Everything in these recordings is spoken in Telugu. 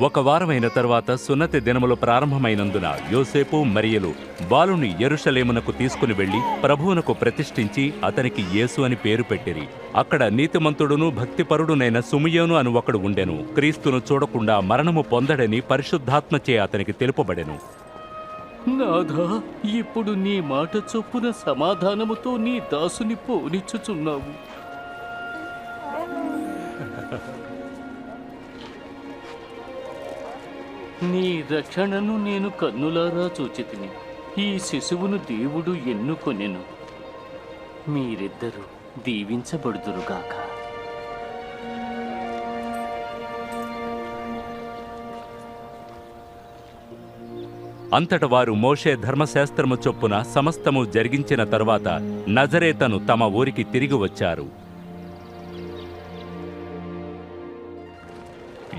ఒక వారమైన తర్వాత సున్నతి దినములు ప్రారంభమైనందున యోసేపు మరియలు బాలుని ఎరుషలేమునకు తీసుకుని వెళ్ళి ప్రభువునకు ప్రతిష్ఠించి అతనికి యేసు అని పేరు పెట్టిరి. అక్కడ నీతిమంతుడును భక్తిపరుడునైన సుమియోను అని ఒకడు ఉండెను. క్రీస్తును చూడకుండా మరణము పొందడని పరిశుద్ధాత్మచే అతనికి తెలుపబడెను. నాథా ఇప్పుడు నీ మాట చొప్పున సమాధానముతో నీ దాసుని పోనిచ్చుచున్నావు. నీ రక్షణను నేను కన్నులారా చూచితిని. ఈ శిశువును దేవుడు ఎన్నుకొనెను. మీరిద్దరూ దీవించబడుదురుగాక. అంతట వారు మోషే ధర్మశాస్త్రము చొప్పున సమస్తము జరిగించిన తరువాత నజరేతను తమ ఊరికి తిరిగి వచ్చారు.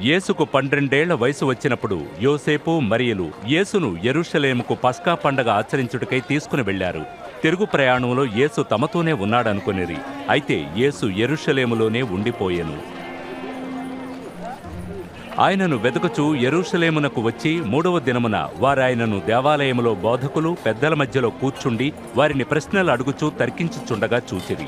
యేసుకు పన్నెండేళ్ళ వయసు వచ్చినప్పుడు యోసేపు మరియలు యేసును యెరూషలేముకు పస్కా పండగ ఆచరించుటకై తీసుకుని వెళ్ళారు తిరుగు ప్రయాణంలో యేసు తమతోనే ఉన్నాడనుకొనిరి. అయితే యేసు యెరూషలేములోనే ఉండిపోయెను. ఆయనను వెతుకుచూ యెరూషలేమునకు వచ్చి మూడవ దినమున వారాయనను దేవాలయములో బోధకులు పెద్దల మధ్యలో కూర్చుండి వారిని ప్రశ్నలు అడుగుచూ తర్కించుచుండగా చూచిరి.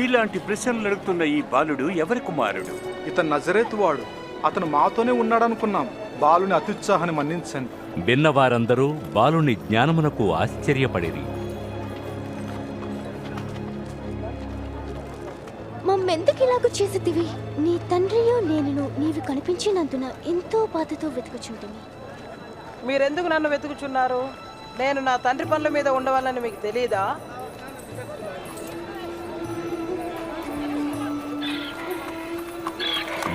ఇలాంటి ప్రశ్నలు అడుగుతున్న ఈ బాలుడు ఎవరి కుమారుడు? ఇతను నజరేతు వాడు. అతను మాతోనే ఉన్నాడనుకున్నాం. బాలుని అత్యుత్సాహాన్ని మన్నించండి. విన్నవారందరూ బాలుని జ్ఞానమునకు ఆశ్చర్యపడిరి. మమ్మెందుకు ఇలాగ చేసితివి నీ తండ్రియో నేను నీవు కనిపించినందున ఎంతో బాధతో వెతుకుచుంటిని మీరెందుకు నన్ను వెతుకుచున్నారు? నేను నా తండ్రి పనుల మీద ఉండవాలని మీకు తెలియదా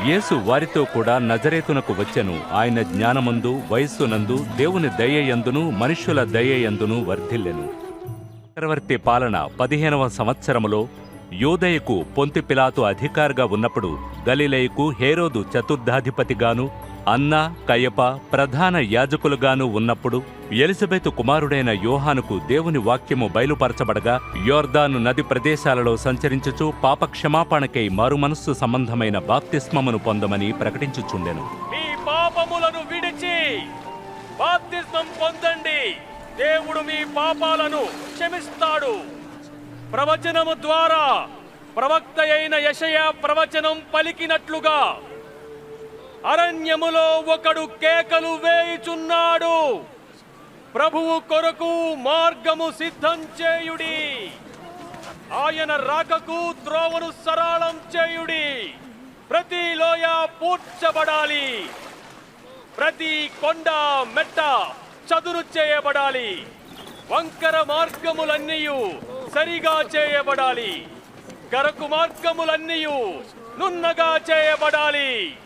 యేసు వారితో కూడా నజరేతునకు వచ్చెను. ఆయన జ్ఞానమందు వయస్సునందు దేవుని దయయందును మనుష్యుల దయయందును వర్ధిల్లెను. చక్రవర్తి పాలన పదిహేనవ సంవత్సరములో యోదయకు పొంతి పిలాతు అధికారిగా ఉన్నప్పుడు గలిలయకు హేరోదు చతుర్థాధిపతిగాను అన్న కయప ప్రధాన యాజకులుగాను ఉన్నప్పుడు ఎలిజబెత్ కుమారుడైన యోహానుకు దేవుని వాక్యము బయలుపరచబడగా యోర్దాను నది ప్రదేశాలలో సంచరించుచు పాపక్షమాపణకై మారుమనస్సు సంబంధమైన బాప్తిస్మమును పొందమని ప్రకటించుచుండెను. మీ పాపములను విడిచి బాప్తిస్మం పొందండి. దేవుడు మీ పాపాలను క్షమిస్తాడు. ప్రవచనము ద్వారా ప్రవక్త అయిన యషయ ప్రవచనం పలికినట్లుగా అరణ్యములో ఒకడు కేకలు వేయుచున్నాడు. ప్రభువు కొరకు మార్గము సిద్ధం చేయుడి. ఆయన రాకకు త్రోవను సరళం చేయుడి. ప్రతి లోయ పూడ్చబడాలి. ప్రతి కొండ మెట్ట చదును చేయబడాలి. వంకర మార్గములన్నీయు సరిగా చేయబడాలి. గరకు మార్గములన్నీయు నున్నగా చేయబడాలి.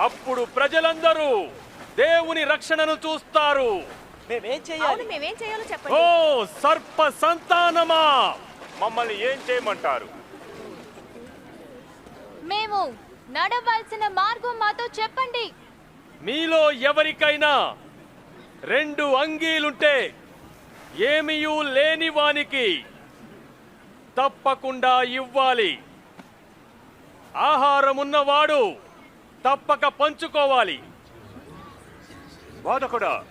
అప్పుడు ప్రజలందరూ దేవుని రక్షణను చూస్తారు. మేమేం చెయ్యాలి మేమేం చేయాలో ఓ సర్ప సంతానమా? మమ్మల్ని ఏం చేయమంటారు? మేము నడవలసిన మార్గం మాతో చెప్పండి. మీలో ఎవరికైనా రెండు అంగీలుంటే ఏమీయూ లేని వానికి తప్పకుండా ఇవ్వాలి. ఆహారం ఉన్నవాడు తప్పక పంచుకోవాలి. బోధకుడా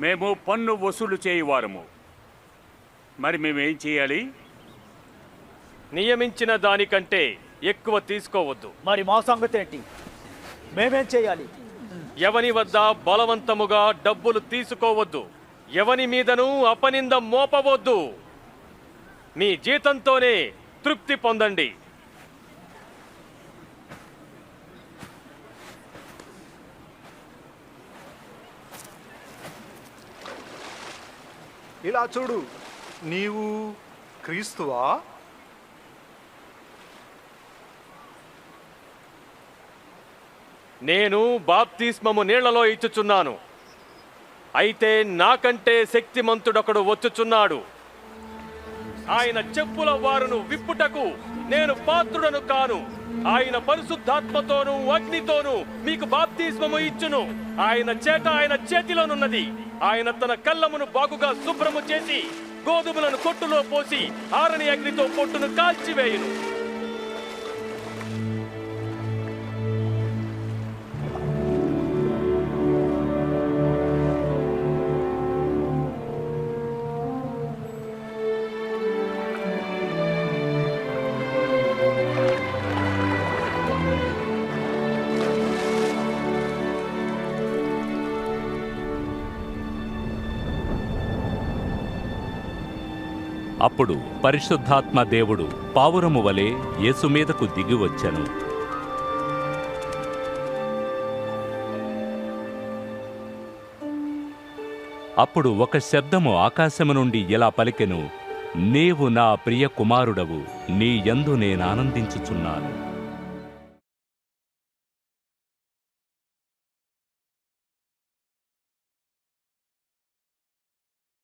మేము పన్ను వసూలు చేయువారము. మరి మేమేం చేయాలి? నియమించిన దానికంటే ఎక్కువ తీసుకోవద్దు. మరి మా సంగతి ఏంటి? మేమేం చేయాలి? ఎవని వద్ద బలవంతముగా డబ్బులు తీసుకోవద్దు. ఎవని మీదను అపనింద మోపవద్దు. మీ జీతంతోనే తృప్తి పొందండి. ఇలా చూడు నీవు క్రీస్తువా? నేను బాప్తిస్మము నీళ్ళలో ఇచ్చుచున్నాను. అయితే నాకంటే శక్తిమంతుడొకడు వచ్చుచున్నాడు. ఆయన చెప్పుల వారును విప్పుటకు నేను పాత్రుడను కాను. ఆయన పరిశుద్ధాత్మతోను అగ్నితోను మీకు బాప్తిస్మము ఇచ్చును. ఆయన చేత ఆయన చేతిలోనున్నది. ఆయన తన కళ్ళమును బాగుగా శుభ్రము చేసి గోధుమలను కొట్టులో పోసి ఆరని అగ్నితో పొట్టును కాల్చివేయును. అప్పుడు పరిశుద్ధాత్మ దేవుడు పావురము వలె యేసుమీదకు మీదకు దిగి అప్పుడు ఒక శబ్దము ఆకాశము నుండి ఇలా పలికెను నీవు నా ప్రియ కుమారుడవు నీ యందు నేనానందించుచున్నాను